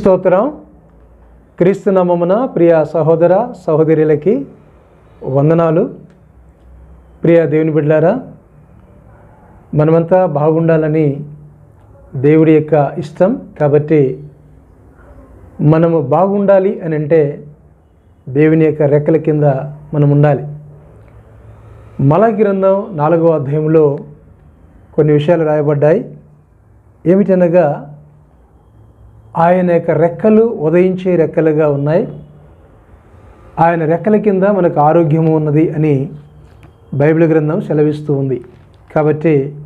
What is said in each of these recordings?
స్తోత్రం. క్రీస్తు నామమున ప్రియ సహోదర సహోదరులకి వందనాలు. ప్రియ దేవుని బిడ్డారా మనమంతా బాగుండాలని దేవుడి యొక్క ఇష్టం కాబట్టి మనము బాగుండాలి అని అంటే దేవుని యొక్క రెక్కల కింద మనం ఉండాలి. మల గ్రంథం నాలుగవ అధ్యాయంలో కొన్ని విషయాలు రాయబడ్డాయి. ఏమిటనగా ఆయన యొక్క రెక్కలు ఉదయించే రెక్కలుగా ఉన్నాయి. ఆయన రెక్కల కింద మనకు ఆరోగ్యము ఉన్నది అని బైబిల్ గ్రంథం సెలవిస్తూ ఉంది. కాబట్టి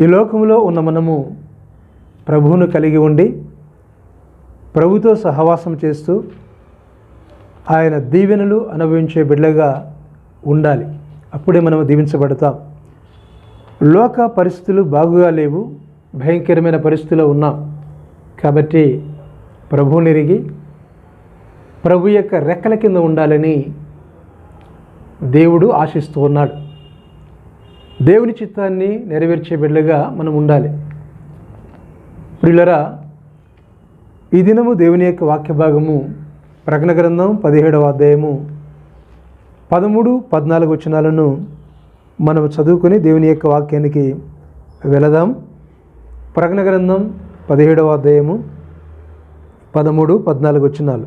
ఈ లోకంలో ఉన్న మనము ప్రభువును కలిగి ఉండి ప్రభుతో సహవాసం చేస్తూ ఆయన దీవెనలు అనుభవించే బిడ్డగా ఉండాలి. అప్పుడే మనం దీవించబడతాం. లోక పరిస్థితులు బాగుగా లేవు. భయంకరమైన పరిస్థితిలో ఉన్నాం. కాబట్టి ప్రభువునిరిగి ప్రభు యొక్క రెక్కల కింద ఉండాలని దేవుడు ఆశిస్తూ ఉన్నాడు. దేవుని చిత్తాన్ని నెరవేర్చే బిడ్డగా మనం ఉండాలి. ప్రియులరా ఈ దినము దేవుని యొక్క వాక్య భాగము ప్రకటన గ్రంథం పదిహేడవ అధ్యాయము పదమూడు పద్నాలుగు వచనాలను మనం చదువుకొని దేవుని యొక్క వాక్యానికి వెళదాం. ప్రకటన గ్రంథం పదిహేడవ అధ్యాయము పదమూడు పద్నాలుగు వచ్చినాలు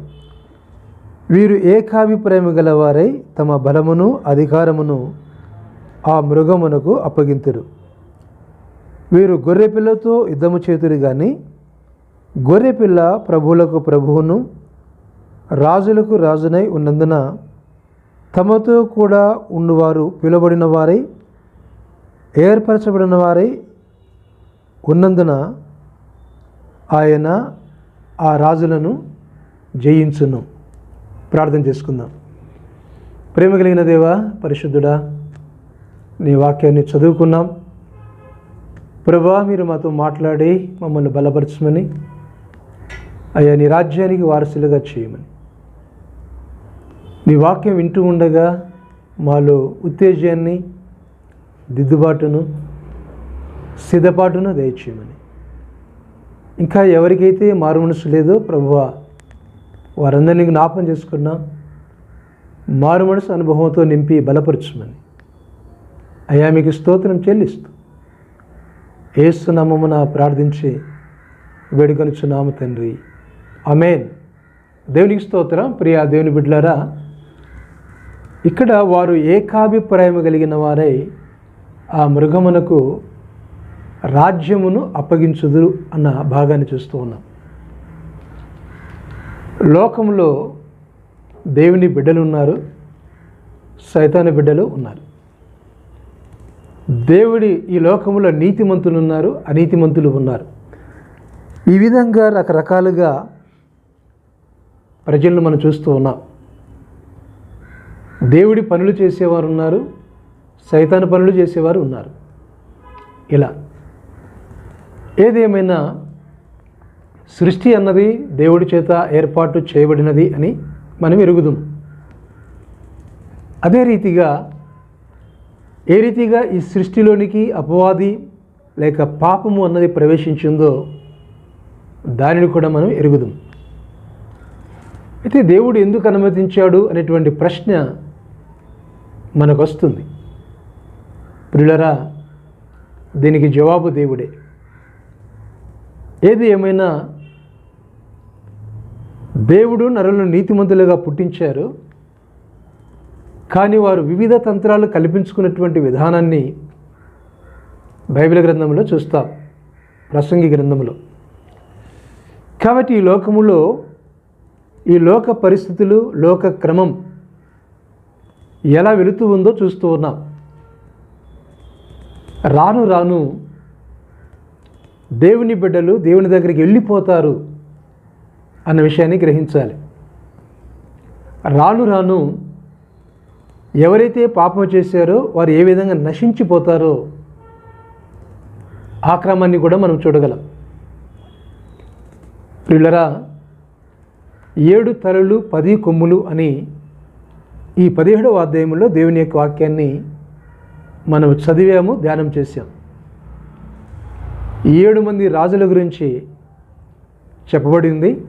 వీరు ఏకాభిప్రాయం గలవారై తమ బలమును అధికారమును ఆ మృగమునకు అప్పగింతురు. వీరు గొర్రెపిల్లతో యుద్ధము చేతురు కానీ గొర్రెపిల్ల ప్రభువులకు ప్రభువును రాజులకు రాజునై ఉన్నందున తమతో కూడా ఉండువారు పిలువబడిన వారై ఏర్పరచబడిన వారై ఉన్నందున ఆయన ఆ రాజులను జయించును. ప్రార్థన చేసుకుందాం. ప్రేమ కలిగిన దేవా పరిశుద్ధుడా నీ వాక్యాన్ని చదువుకున్నాం. ప్రభా మీరు మాతో మాట్లాడి మమ్మల్ని బలపరచమని అయ్యా నీ రాజ్యానికి వారసులుగా చేయమని. నీ వాక్యం వింటూ ఉండగా మాలో ఉత్తేజాన్ని దిద్దుబాటును సిద్ధపాటును దయచేయమని. ఇంకా ఎవరికైతే మారు మనసు లేదో ప్రభువ వారందరినీ జ్ఞాపం చేసుకున్నా మారు మనసు అనుభవంతో నింపి బలపరచమని. అయ్యా మీకు స్తోత్రం చెల్లిస్తూ ఏసునామమున ప్రార్థించి వేడుకొనిచున్నాము తండ్రి. అమేన్ దేవునికి స్తోత్రం. ప్రియా దేవుని బిడ్డలారా ఇక్కడ వారు ఏకాభిప్రాయం కలిగిన వారై ఆ మృగమునకు రాజ్యమును అప్పగించుదురు అన్న భాగాన్ని చూస్తూ ఉన్నాం. లోకంలో దేవుని బిడ్డలు ఉన్నారు సైతాన బిడ్డలు ఉన్నారు. దేవుడి ఈ లోకంలో నీతిమంతులు ఉన్నారు అనీతిమంతులు ఉన్నారు. ఈ విధంగా రకరకాలుగా ప్రజలను మనం చూస్తూ ఉన్నాం. దేవుడి పనులు చేసేవారు ఉన్నారు సైతాన పనులు చేసేవారు ఉన్నారు. ఇలా ఏదేమైనా సృష్టి అన్నది దేవుడి చేత ఏర్పాటు చేయబడినది అని మనం ఎరుగుదాం. అదే రీతిగా ఏ రీతిగా ఈ సృష్టిలోనికి అపవాది లేక పాపము అన్నది ప్రవేశించిందో దానిని కూడా మనం ఎరుగుదాం. అయితే దేవుడు ఎందుకు అనుమతించాడు అనేటువంటి ప్రశ్న మనకు వస్తుంది ప్రియులరా దీనికి జవాబు దేవుడే. ఏది ఏమైనా దేవుడు నరులను నీతిమంతులుగా పుట్టించారు కానీ వారు వివిధ తంత్రాలు కల్పించుకున్నటువంటి విధానాన్ని బైబిల్ గ్రంథంలో చూస్తాం ప్రసంగి గ్రంథంలో. కాబట్టి ఈ లోకములో ఈ లోక పరిస్థితులు లోక క్రమం ఎలా వెళుతూ ఉందో చూస్తూ ఉన్నాం. రాను రాను దేవుని బిడ్డలు దేవుని దగ్గరికి వెళ్ళిపోతారు అన్న విషయాన్ని గ్రహించాలి. రాను రాను ఎవరైతే పాపం చేశారో వారు ఏ విధంగా నశించిపోతారో ఆ క్రమాన్ని కూడా మనం చూడగలం. పిల్లరా ఏడు తలలు పది కొమ్ములు అని ఈ పదిహేడవ అధ్యాయంలో దేవుని యొక్క వాక్యాన్ని మనం చదివాము ధ్యానం చేశాం. ఏడు మంది రాజుల గురించి చెప్పబడింది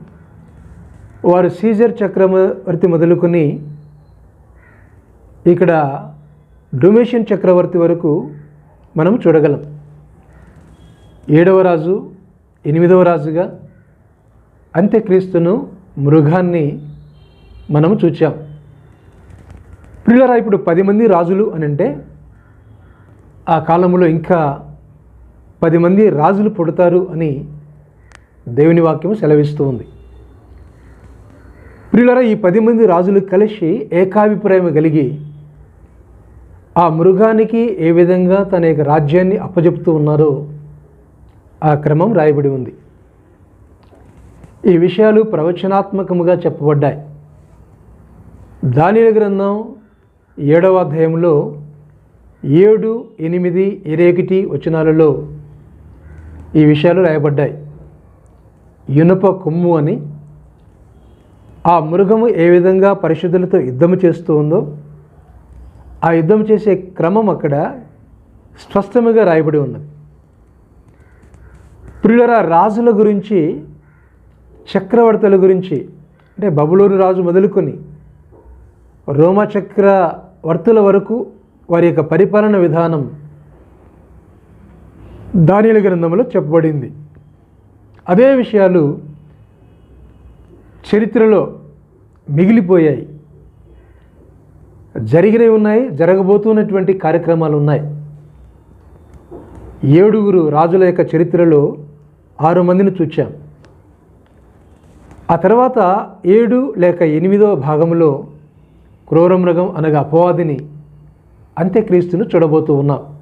వారు సీజర్ చక్రవర్తి మొదలుకొని ఇక్కడ డొమేషియన్ చక్రవర్తి వరకు మనం చూడగలం. ఏడవ రాజు ఎనిమిదవ రాజుగా అంత్యక్రీస్తును మృగాన్ని మనం చూచాం. పిల్లరా ఇప్పుడు పది మంది రాజులు అని అంటే ఆ కాలంలో ఇంకా పది మంది రాజులు పుడతారు అని దేవుని వాక్యం సెలవిస్తూ ఉంది. ప్రియులరా ఈ పది మంది రాజులు కలిసి ఏకాభిప్రాయం కలిగి ఆ మృగానికి ఏ విధంగా తన యొక్క రాజ్యాన్ని అప్పజెపుతూ ఉన్నారో ఆ క్రమం రాయబడి ఉంది. ఈ విషయాలు ప్రవచనాత్మకముగా చెప్పబడ్డాయి. దానిల గ్రంథం ఏడవ అధ్యాయంలో ఏడు ఎనిమిది ఇరవై వచనాలలో ఈ విషయాలు రాయబడ్డాయి. ఇనుప కొమ్ము అని ఆ మృగము ఏ విధంగా పరిశుద్ధులతో యుద్ధము చేస్తూ ఉందో ఆ యుద్ధం చేసే క్రమం అక్కడ స్పష్టముగా రాయబడి ఉన్నది. ప్రియులరా రాజుల గురించి చక్రవర్తుల గురించి అంటే బబులూరు రాజు మొదలుకొని రోమచక్రవర్తుల వరకు వారి యొక్క పరిపాలన విధానం దానిల గ్రంథంలో చెప్పబడింది. అదే విషయాలు చరిత్రలో మిగిలిపోయాయి. జరిగినవి ఉన్నాయి జరగబోతున్నటువంటి కార్యక్రమాలు ఉన్నాయి. ఏడుగురు రాజుల యొక్క చరిత్రలో ఆరు మందిని చూచాం. ఆ తర్వాత ఏడు లేక ఎనిమిదవ భాగంలో క్రూరమృగం అనగా అపవాదిని అంత్యక్రీస్తును చూడబోతూ ఉన్నాం.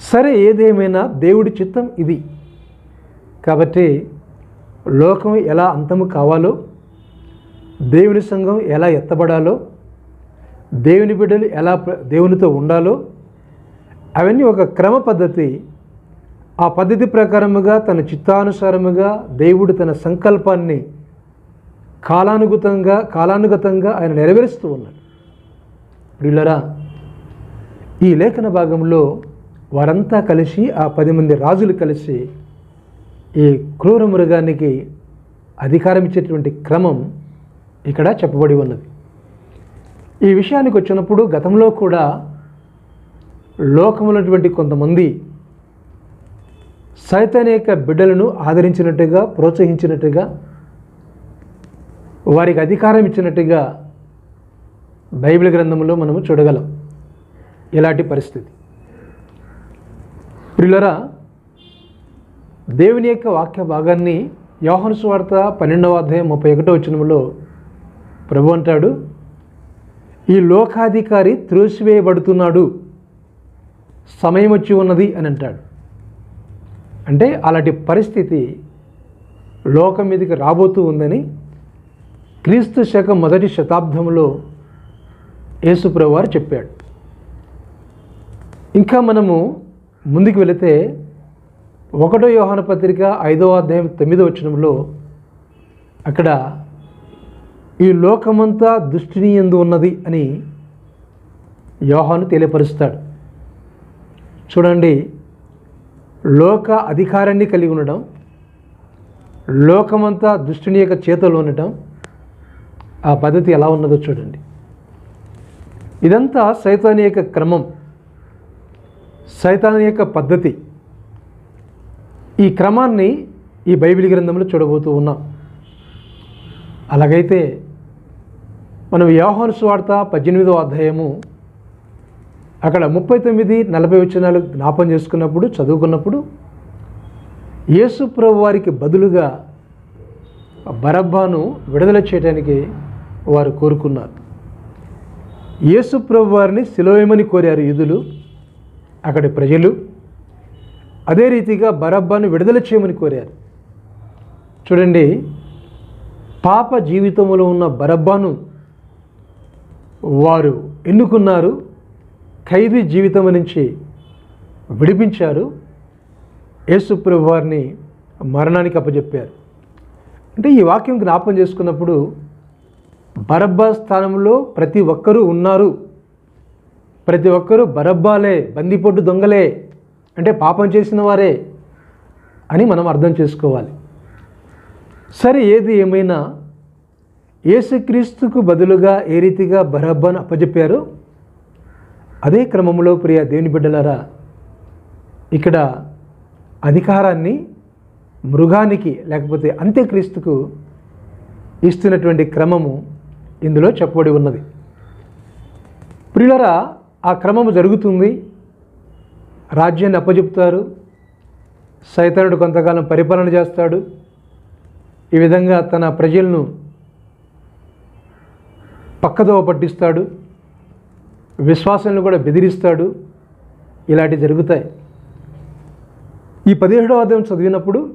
సరే ఏదేమైనా దేవుడి చిత్తం ఇది. కాబట్టి లోకం ఎలా అంతము కావాలో దేవుని సంఘం ఎలా ఎత్తబడాలో దేవుని బిడ్డలు ఎలా ప్ర- దేవునితో ఉండాలో అవన్నీ ఒక క్రమ పద్ధతి. ఆ పద్ధతి ప్రకారముగా తన చిత్తానుసారముగా దేవుడు తన సంకల్పాన్ని కాలానుగతంగా కాలానుగతంగా ఆయన నెరవేరుస్తూ ఉన్నాడు. ప్రియులరా ఈ లేఖన భాగంలో వారంతా కలిసి ఆ పది మంది రాజులు కలిసి ఈ క్రూర మృగానికి అధికారం ఇచ్చేటువంటి క్రమం ఇక్కడ చెప్పబడి ఉన్నది. ఈ విషయానికి వచ్చినప్పుడు గతంలో కూడా లోకములటువంటి కొంతమంది సైతాన్ యొక్క బిడ్డలను ఆదరించినట్టుగా ప్రోత్సహించినట్టుగా వారికి అధికారం ఇచ్చినట్టుగా బైబిల్ గ్రంథంలో మనము చూడగలం. ఇలాంటి పరిస్థితి. ప్రిలరా దేవుని యొక్క వాక్య భాగాన్ని యోహను వార్త పన్నెండవ అధ్యాయం ముప్పై ఒకటో వచనంలో ప్రభు అంటాడు ఈ లోకాధికారి త్రోసివేయబడుతున్నాడు సమయం వచ్చి ఉన్నది అని అంటాడు. అంటే అలాంటి పరిస్థితి లోకం మీదకి రాబోతూ ఉందని క్రీస్తు శకం మొదటి శతాబ్దంలో యేసుప్రభు వారు చెప్పాడు. ఇంకా మనము ముందుకు వెళితే ఒకటో యోహాన పత్రిక ఐదవ అధ్యాయం తొమ్మిదో వచనంలో అక్కడ ఈ లోకమంతా దుష్టిని ఎందు ఉన్నది అని యోహాను తెలియపరుస్తాడు. చూడండి లోక అధికారాన్ని కలిగి ఉండడం లోకమంతా దుష్టుని యొక్క చేతిలో ఉండటం ఆ పద్ధతి ఎలా ఉన్నదో చూడండి. ఇదంతా సైతాని యొక్క క్రమం. సైతాన్ యొక్క పద్ధతి. ఈ క్రమాన్ని ఈ బైబిల్ గ్రంథంలో చూడబోతూ ఉన్నాం. అలాగైతే మనం యోహాను స్వార్త పద్దెనిమిదో అధ్యాయము అక్కడ ముప్పై తొమ్మిది నలభై వచనాలు జ్ఞాపం చేసుకున్నప్పుడు చదువుకున్నప్పుడు యేసు ప్రభు వారికి బదులుగా బరబ్బాను విడుదల చేయడానికి వారు కోరుకున్నారు. యేసు ప్రభు వారిని సిలోయమని కోరారు యుధులు అక్కడి ప్రజలు అదే రీతిగా బరబ్బాను విడుదల చేయమని కోరారు. చూడండి పాప జీవితంలో ఉన్న బరబ్బాను వారు ఎన్నుకున్నారు ఖైదీ జీవితం నుంచి విడిపించారు యేసుప్రభు వారిని మరణానికి అప్పజెప్పారు. అంటే ఈ వాక్యం జ్ఞాపం చేసుకున్నప్పుడు బరబ్బా స్థానంలో ప్రతి ఒక్కరూ ఉన్నారు. ప్రతి ఒక్కరూ బరబ్బాలే బందిపొట్టు దొంగలే అంటే పాపం చేసిన వారే అని మనం అర్థం చేసుకోవాలి. సరే ఏది ఏమైనా యేసుక్రీస్తుకు బదులుగా ఏ రీతిగా బరబ్బను అప్పజెప్పారో? అదే క్రమంలో ప్రియ దేవుని బిడ్డలారా ఇక్కడ అధికారాన్ని మృగానికి లేకపోతే అంత్యక్రీస్తుకు ఇస్తున్నటువంటి క్రమము ఇందులో చెప్పబడి ఉన్నది. ప్రియులరా ఆ క్రమము జరుగుతుంది. రాజ్యాన్ని అప్పజెపుతారు. సైతనుడు కొంతకాలం పరిపాలన చేస్తాడు. ఈ విధంగా తన ప్రజలను పక్కదోవ పట్టిస్తాడు. విశ్వాసాలను కూడా బెదిరిస్తాడు. ఇలాంటివి జరుగుతాయి. ఈ పదిహేడవ అధ్యాయం చదివినప్పుడు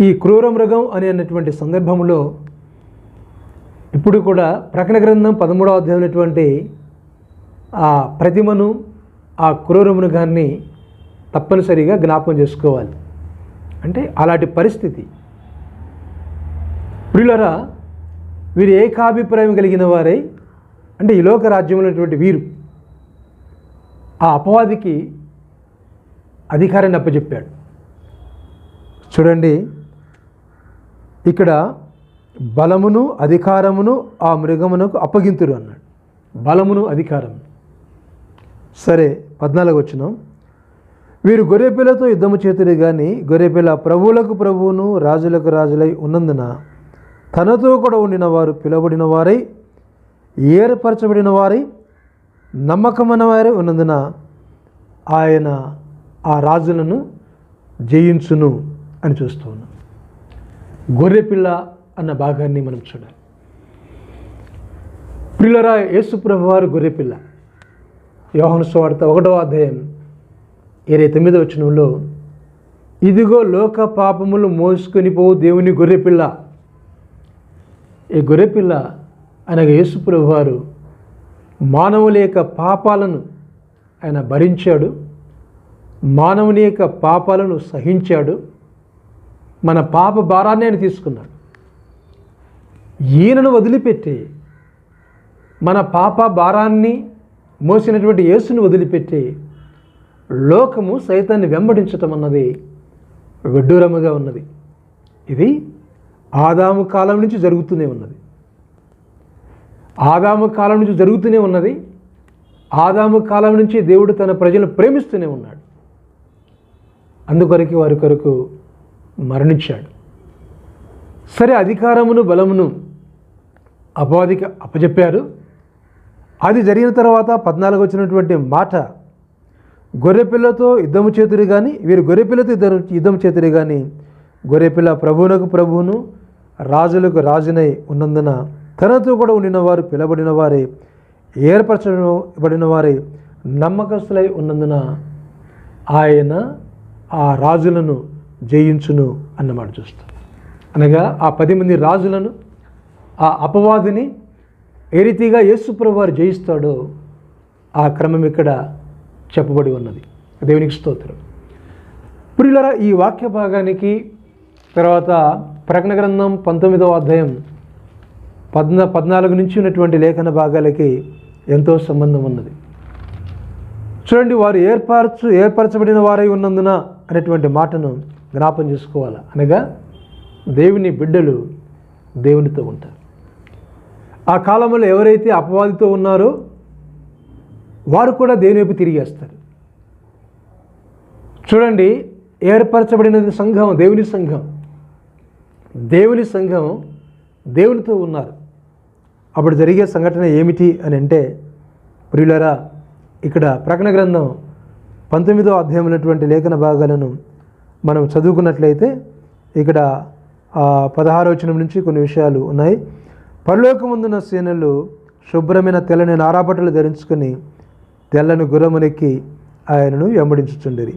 ఈ క్రూర మృగం అనే అన్నటువంటి సందర్భంలో ఇప్పుడు కూడా ప్రకటన గ్రంథం పదమూడవ అధ్యాయం అనేటువంటి ఆ ప్రతిమను ఆ క్రూర మృగాన్ని తప్పనిసరిగా జ్ఞాపకం చేసుకోవాలి. అంటే అలాంటి పరిస్థితి. ప్రియులరా వీరు ఏకాభిప్రాయం కలిగిన వారై అంటే ఈ లోక రాజ్యంలో వీరు. ఆ అపవాదికి అధికారాన్ని అప్పచెప్పాడు. చూడండి ఇక్కడ బలమును అధికారమును ఆ మృగమునకు అప్పగింతురు అన్నాడు. బలమును అధికారం సరే పద్నాలుగు వచ్చినాం వీరు గొర్రెపిల్లతో యుద్ధము చేతురు కానీ గొర్రెపిల్ల ప్రభువులకు ప్రభువును రాజులకు రాజులై ఉన్నందున తనతో కూడా ఉండిన వారు పిలువబడిన వారై ఏర్పరచబడిన వారై నమ్మకమైన వారే ఉన్నందున ఆయన ఆ రాజులను జయించును అని చూస్తూ ఉన్నాం గొర్రెపిల్ల అన్న భాగాన్ని మనం చూడాలి. పిల్లరా యేసుప్రభు వారు గొర్రెపిల్ల. యోహను సువార్త ఒకటో అధ్యాయం ఇరవై తొమ్మిదో వచనంలో ఇదిగో లోక పాపములు మోసుకొని పోవు దేవుని గొర్రెపిల్ల. ఈ గొర్రెపిల్ల అనగా యేసుప్రభు వారు మానవుల యొక్క పాపాలను ఆయన భరించాడు మానవుని యొక్క పాపాలను సహించాడు మన పాప భారాన్ని ఆయన తీసుకున్నాడు. ఈయనను వదిలిపెట్టి మన పాప భారాన్ని మోసినటువంటి యేసును వదిలిపెట్టి లోకము సైతాన్ని వెంబడించటం అన్నది విడ్డూరముగా ఉన్నది. ఇది ఆదాము కాలం నుంచి జరుగుతూనే ఉన్నది. ఆదాము కాలం నుంచి జరుగుతూనే ఉన్నది. ఆదాము కాలం నుంచి దేవుడు తన ప్రజలను ప్రేమిస్తూనే ఉన్నాడు. అందుకొరకు వారి కొరకు మరణించాడు. సరే అధికారమును బలమును అపవాదికి అపజెప్పారు అది జరిగిన తర్వాత పద్నాలుగు వచ్చినటువంటి మాట గొర్రెపిల్లతో యుద్ధము చేతురు కానీ వీరు గొర్రెపిల్లతో ఇద్దరు యుద్ధం చేతురు కానీ గొర్రెపిల్ల ప్రభువునకు ప్రభువును రాజులకు రాజునై ఉన్నందున తనతో కూడా ఉండిన వారు పిలబడిన వారే ఏర్పరచబడిన వారే నమ్మకస్తులై ఉన్నందున ఆయన ఆ రాజులను జయించును అన్నమాట చూస్తాం. అనగా ఆ పది మంది రాజులను ఆ అపవాదిని ఏ రీతిగా యేసుప్రభు వారు జయిస్తాడో ఆ క్రమం ఇక్కడ చెప్పబడి ఉన్నది. దేవునికి స్తోత్రం. ప్రియులరా ఈ వాక్య భాగానికి తర్వాత ప్రకటన గ్రంథం పంతొమ్మిదవ అధ్యాయం పద్నా పద్నాలుగు నుంచి ఉన్నటువంటి లేఖన భాగాలకి ఎంతో సంబంధం ఉన్నది. చూడండి వారు ఏర్పరచు ఏర్పరచబడిన వారై ఉన్నందున అనేటువంటి మాటను జ్ఞాపం చేసుకోవాలి? అనగా దేవుని బిడ్డలు దేవునితో ఉంటారు. ఆ కాలంలో ఎవరైతే అపవాదితో ఉన్నారో వారు కూడా దేని వైపు తిరిగేస్తారు చూడండి ఏర్పరచబడినది సంఘం దేవుని సంఘం. దేవుని సంఘం దేవునితో ఉన్నారు. అప్పుడు జరిగే సంఘటన ఏమిటి అని అంటే ప్రియులరా ఇక్కడ ప్రకటన గ్రంథం పంతొమ్మిదో అధ్యాయం ఉన్నటువంటి లేఖన భాగాలను మనం చదువుకున్నట్లయితే ఇక్కడ పదహారవచనం నుంచి కొన్ని విషయాలు ఉన్నాయి. పరలోకముందున్న సేనలు శుభ్రమైన తెల్లని నారాపట్టలు ధరించుకొని తెల్లని గుర్రమునెక్కి ఆయనను వెంబడించుచుండిరి.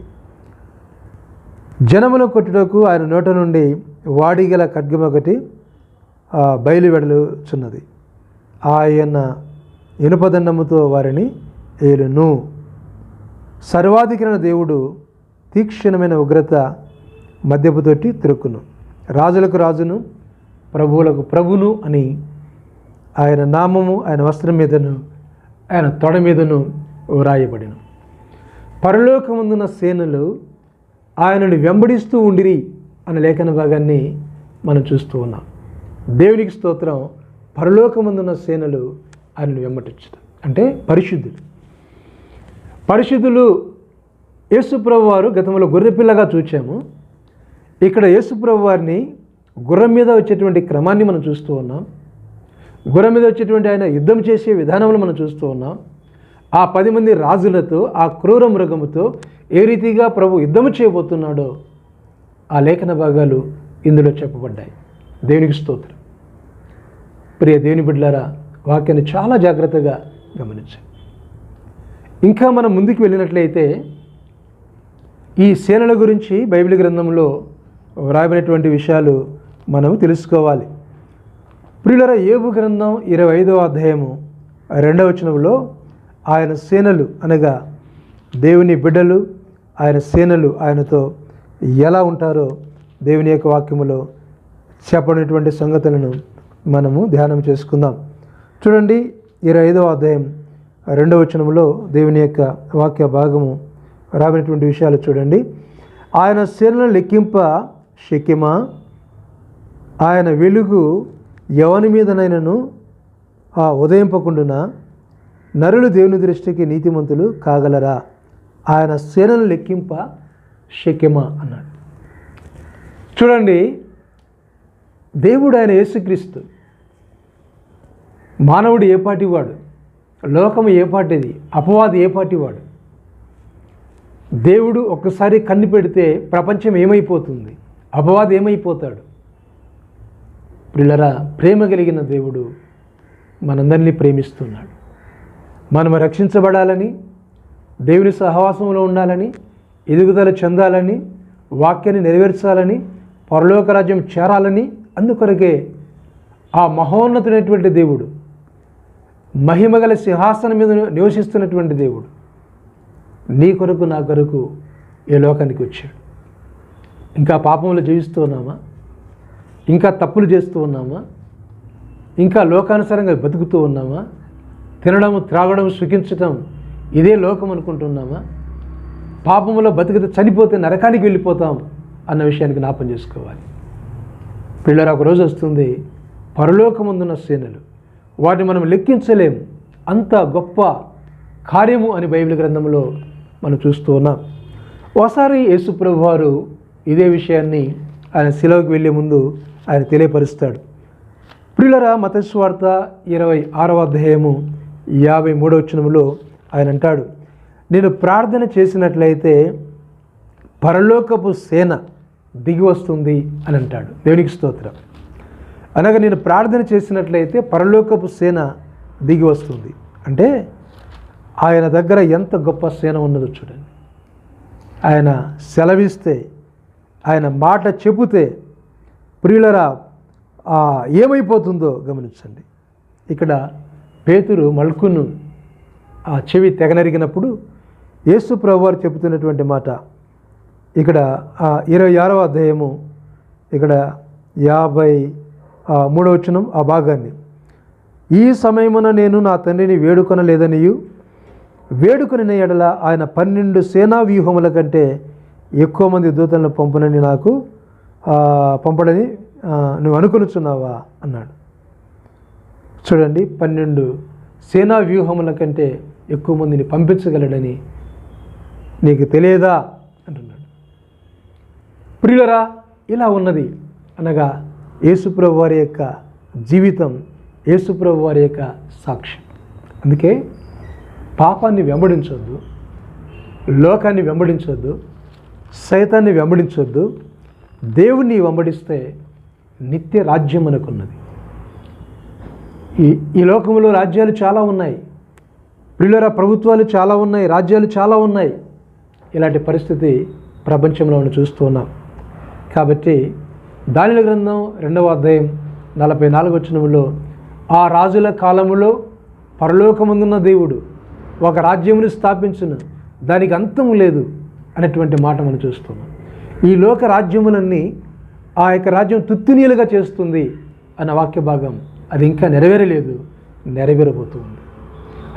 జనమును కొట్టుటకు ఆయన నోట నుండి వాడిగల ఖడ్గం ఒకటి బయలు బయలువెడలుచున్నది ఆయన ఇనుపదండముతో వారిని ఏలును. సర్వాధికరణ దేవుడు తీక్షణమైన ఉగ్రత మద్యపు తొట్టి తిరుక్కును. రాజులకు రాజును ప్రభువులకు ప్రభును అని ఆయన నామము ఆయన వస్త్రం మీదను ఆయన తొడ మీదను వ్రాయబడిను. పరలోకముందున్న సేనలు ఆయనను వెంబడిస్తూ ఉండిరి అనే లేఖన భాగాన్ని మనం చూస్తూ ఉన్నాం. దేవునికి స్తోత్రం పరలోకమందున్న సేనలు ఆయనను వెంబటించడం అంటే పరిశుద్ధులు. పరిశుద్ధులు యేసుప్రభు వారు గతంలో గొర్రెపిల్లగా చూచాము. ఇక్కడ యేసుప్రభు వారిని గుర్రం మీద వచ్చేటువంటి క్రమాన్ని మనం చూస్తూ ఉన్నాం. గుర్రం మీద వచ్చేటువంటి ఆయన యుద్ధం చేసే విధానంలో మనం చూస్తూ ఉన్నాం. ఆ పది మంది రాజులతో ఆ క్రూర మృగముతో ఏ రీతిగా ప్రభు యుద్ధము చేయబోతున్నాడో ఆ లేఖన భాగాలు ఇందులో చెప్పబడ్డాయి. దేవునికి స్తోత్రం. ప్రియ దేవుని బిడ్డలారా వాక్యాన్ని చాలా జాగ్రత్తగా గమనించండి. ఇంకా మనం ముందుకు వెళ్ళినట్లయితే ఈ సేనల గురించి బైబిల్ గ్రంథంలో వ్రాయబడినటువంటి విషయాలు మనం తెలుసుకోవాలి. ప్రియులర ఏబు గ్రంథం ఇరవై ఐదవ అధ్యాయము రెండవ వచనంలో ఆయన సేనలు అనగా దేవుని బిడ్డలు ఆయన సేనలు ఆయనతో ఎలా ఉంటారో దేవుని యొక్క వాక్యములో చెప్పనటువంటి సంగతులను మనము ధ్యానం చేసుకుందాం. చూడండి ఇరవై ఐదవ అధ్యాయం రెండవ వచనంలో దేవుని యొక్క వాక్య భాగము రాబడినటువంటి విషయాలు చూడండి. ఆయన సేనలను లెక్కింప శక్యమా? ఆయన వెలుగు ఎవని మీదనైనను ఆ ఉదయింపకుండున? నరులు దేవుని దృష్టికి నీతిమంతులు కాగలరా? ఆయన సేనను లెక్కింప శక్యమా? అన్నాడు. చూడండి దేవుడు ఆయన యేసుక్రీస్తు. మానవుడు ఏ పాటివాడు లోకం ఏ పాటిది? అపవాది ఏ పాటివాడు దేవుడు ఒక్కసారి కన్ను పెడితే ప్రపంచం ఏమైపోతుంది? అపవాది ఏమైపోతాడు? పిల్లరా ప్రేమ కలిగిన దేవుడు మనందరినీ ప్రేమిస్తున్నాడు. మనం రక్షించబడాలని దేవుని సహవాసంలో ఉండాలని ఎదుగుదల చెందాలని వాక్యాన్ని నెరవేర్చాలని పరలోక రాజ్యం చేరాలని అందుకొరకే ఆ మహోన్నతుడైనటువంటి దేవుడు మహిమగల సింహాసనం మీద నివసిస్తున్నటువంటి దేవుడు నీ కొరకు నా కొరకు ఈ లోకానికి వచ్చాడు. ఇంకా పాపంలో జీవిస్తున్నామా ఇంకా తప్పులు చేస్తూ ఉన్నామా? ఇంకా లోకానుసారంగా బతుకుతూ ఉన్నామా? తినడం త్రాగడం సుఖించటం ఇదే లోకం అనుకుంటున్నామా? పాపములో బతికితే చనిపోతే నరకానికి వెళ్ళిపోతాం అన్న విషయానికి జ్ఞాపం చేసుకోవాలి. పిల్లలు ఒక రోజు వస్తుంది. పరలోకముందున్న సేనలు. వాటిని మనం లెక్కించలేం. అంత గొప్ప కార్యము అని బైబిల్ గ్రంథంలో మనం చూస్తూ ఉన్నాం. ఒకసారి యేసుప్రభు వారు ఇదే విషయాన్ని ఆయన శిలవకి వెళ్ళే ముందు ఆయన తెలియపరుస్తాడు. ప్రియులరా మతస్వార్త ఇరవై ఆరవ అధ్యాయము యాభై మూడవ వచనములో ఆయన అంటాడు నేను ప్రార్థన చేసినట్లయితే పరలోకపు సేన దిగి వస్తుంది అని అంటాడు. దేవునికి స్తోత్రం. అనగా నేను ప్రార్థన చేసినట్లయితే పరలోకపు సేన దిగి వస్తుంది. అంటే ఆయన దగ్గర ఎంత గొప్ప సేన ఉన్నదో చూడండి. ఆయన సెలవిస్తే ఆయన మాట చెబితే ప్రియులరా ఏమైపోతుందో గమనించండి. ఇక్కడ పేతురు మల్కును ఆ చెవి తెగనరిగినప్పుడు యేసు ప్రభువారు చెబుతున్నటువంటి మాట ఇక్కడ ఆ ఇరవై ఆరవ అధ్యాయము ఇక్కడ యాభై ఆ, మూడవ వచనం ఆ భాగాన్ని. ఈ సమయమున నేను నా తండ్రిని వేడుకొనలేదనియు వేడుకొనిన ఎడల ఆయన పన్నెండు సేనా వ్యూహముల కంటే ఎక్కువ మంది దూతలను పంపునని నాకు పంపడని నువ్వు అనుకునిచున్నావా? అన్నాడు. చూడండి పన్నెండు సేనా వ్యూహముల కంటే ఎక్కువ మందిని పంపించగలడని నీకు తెలియదా? అంటున్నాడు. ప్రియులరా ఇలా ఉన్నది. అనగా యేసుప్రభు వారి యొక్క జీవితం యేసుప్రభు వారి యొక్క సాక్ష్యం. అందుకే పాపాన్ని వెంబడించొద్దు లోకాన్ని వెంబడించొద్దు సైతాన్ని వెంబడించొద్దు దేవుణ్ణి వెంబడిస్తే నిత్య రాజ్యం అనుకున్నది. ఈ ఈ లోకంలో రాజ్యాలు చాలా ఉన్నాయి. ప్రియులరా ప్రభుత్వాలు చాలా ఉన్నాయి రాజ్యాలు చాలా ఉన్నాయి. ఇలాంటి పరిస్థితి ప్రపంచంలో మనం చూస్తూ ఉన్నాం. కాబట్టి దానిల గ్రంథం రెండవ అధ్యాయం నలభై నాలుగు వచనములో ఆ రాజుల కాలములో పరలోకముందున్న దేవుడు ఒక రాజ్యమును స్థాపించును దానికి అంతము లేదు అనేటువంటి మాట మనం చూస్తున్నాం. ఈ లోక రాజ్యములన్నీ ఆ యొక్క రాజ్యం తుత్తునీలుగా చేస్తుంది అన్న వాక్య భాగం అది ఇంకా నెరవేరలేదు నెరవేరబోతుంది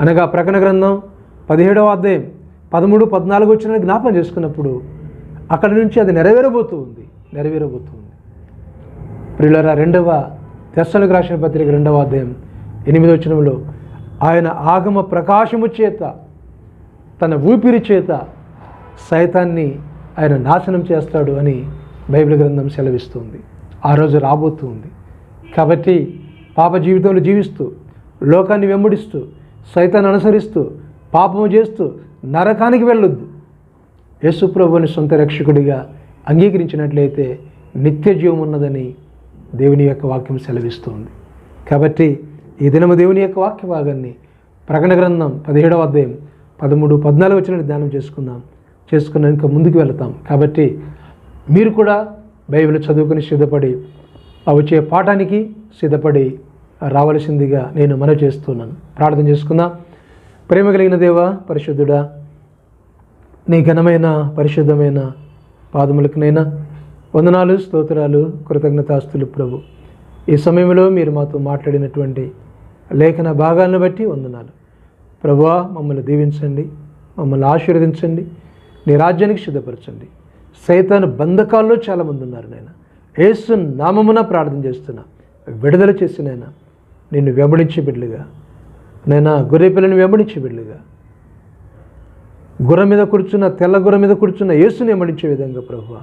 అనగా ప్రకటన గ్రంథం పదిహేడవ అధ్యాయం పదమూడు పద్నాలుగు వచ్చిన జ్ఞాపం చేసుకున్నప్పుడు అక్కడి నుంచి అది నెరవేరబోతూ ఉంది నెరవేరబోతుంది ప్రియులరా రెండవ తెస్సలకు రాసిన పత్రిక రెండవ అధ్యాయం ఎనిమిది వచనంలో ఆయన ఆగమ ప్రకాశము చేత తన ఊపిరి చేత సైతాన్ని ఆయన నాశనం చేస్తాడు అని బైబిల్ గ్రంథం సెలవిస్తుంది. ఆ రోజు రాబోతుంది. కాబట్టి పాప జీవితంలో జీవిస్తూ లోకాన్ని వెంబడిస్తూ సైతాన్ని అనుసరిస్తూ పాపము చేస్తూ నరకానికి వెళ్ళొద్దు. యేసుప్రభుని సొంత రక్షకుడిగా అంగీకరించినట్లయితే నిత్య జీవం ఉన్నదని దేవుని యొక్క వాక్యం సెలవిస్తుంది. కాబట్టి ఈ దినము దేవుని యొక్క వాక్య భాగాన్ని ప్రకటన గ్రంథం పదిహేడవ అధ్యాయం పదమూడు పద్నాలుగు వచ్చిన ధ్యానం చేసుకుందాం. చేసుకున్న ఇంకా ముందుకు వెళతాం. కాబట్టి మీరు కూడా బైబిల్ చదువుకుని సిద్ధపడి ఆ వచ్చే పాఠానికి సిద్ధపడి రావలసిందిగా నేను మనవి చేస్తున్నాను. ప్రార్థన చేసుకుందాం. ప్రేమ కలిగిన దేవ పరిశుద్ధుడా నీ ఘనమైన పరిశుద్ధమైన పాదములకునైనా వందనాలు స్తోత్రాలు కృతజ్ఞతాస్తులు ప్రభు. ఈ సమయంలో మీరు మాతో మాట్లాడినటువంటి లేఖన భాగాలను బట్టి వందనాలు. ప్రభువా మమ్మల్ని దీవించండి మమ్మల్ని ఆశీర్వదించండి. నీ రాజ్యానికి సిద్ధపరచండి. సైతాను బంధకాల్లో చాలామంది ఉన్నారు నాయన. యేసు నామమున ప్రార్థన చేస్తున్నా. విడుదల చేసి నాయన నిన్ను వెంబడించే బిడ్డలుగా. నైనా గొర్రె పిల్లని వెంబడించే బిడ్డలుగా. గుర్ర మీద కూర్చున్న తెల్ల గుర్ర మీద కూర్చున్న యేసుని వెంబడించే విధంగా ప్రభు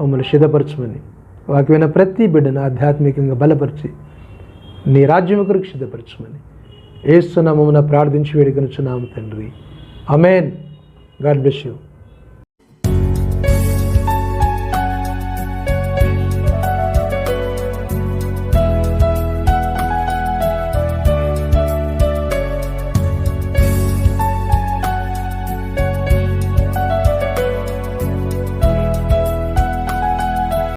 మమ్మల్ని సిద్ధపరచమని. వాక్యమైన ప్రతి బిడ్డను ఆధ్యాత్మికంగా బలపరిచి నీ రాజ్యం కొరకు సిద్ధపరచమని. ఏసునామమున ప్రార్థించి వేడుకనుచున్నాము తండ్రి. Amen God bless you.